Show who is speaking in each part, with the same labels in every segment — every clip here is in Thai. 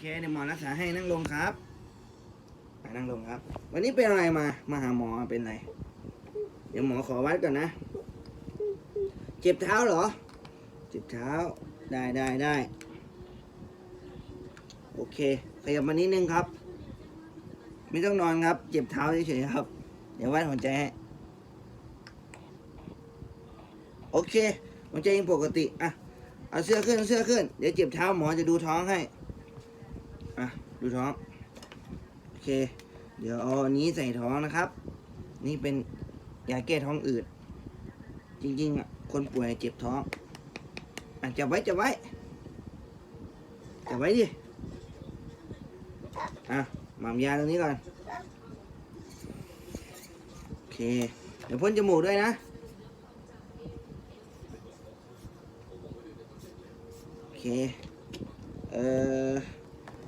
Speaker 1: เคเดี๋ยวหมอรักษาให้นั่งลงครับไปนั่งลงครับ วันนี้เป็นอะไรมา มาหาหมอเป็นอะไร เดี๋ยวหมอขอวัดก่อนนะ เจ็บเท้าเหรอ เจ็บเท้า ได้ได้ได้ โอเค ขยับมานิดนึงครับ ไม่ต้องนอนครับ เจ็บเท้าเฉยๆครับ เดี๋ยววัดหัวใจให้โอเคหัวใจยังปกติ อะ เอาเสื้อขึ้น เสื้อขึ้น เดี๋ยวเจ็บเท้าหมอจะดูท้องให้ อะดูท้องโอเค เดี๋ยวเอาอันนี้ใส่ท้องนะครับ นี่เป็นยาแก้ท้องอืด จริงๆอะคนป่วยเจ็บท้องอะจับไว้จับไว้จับไว้ดิอะหม่ำยาตรงนี้ก่อนโอเค เดี๋ยวพ่นจมูกด้วยนะโอเคเอ่อ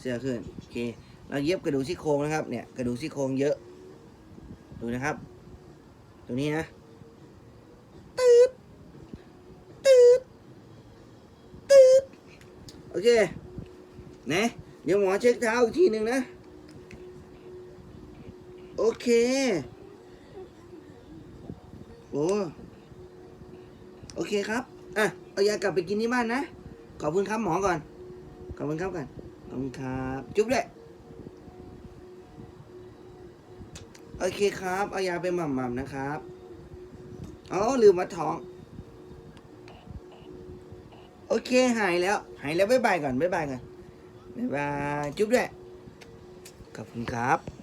Speaker 1: เสื้อขึ้นโอเคเราเย็บกระดูกซี่โครงนะครับเนี่ยกระดูกซี่โครงเยอะ ดูนะครับ ตรงนี้นะตืดตืดตืดโอเคนะเดี๋ยวหมอเช็คเท้าอีกทีหนึ่งนะ โอเคโอ้โอเคครับ อะ เอายากลับไปกินที่บ้านนะ ขอบคุณครับหมอก่อน ขอบคุณครับก่อน ขอบคุณครับ จุ๊บด้วยโอเคครับ เอายาไปหม่ำๆนะครับอ๋อลืมมาท้อง โอเคหายแล้ว หายแล้วบ๊ายบายก่อนบ๊ายบายก่อนบ๊ายบาย จุ๊บด้วย ขอบคุณครับ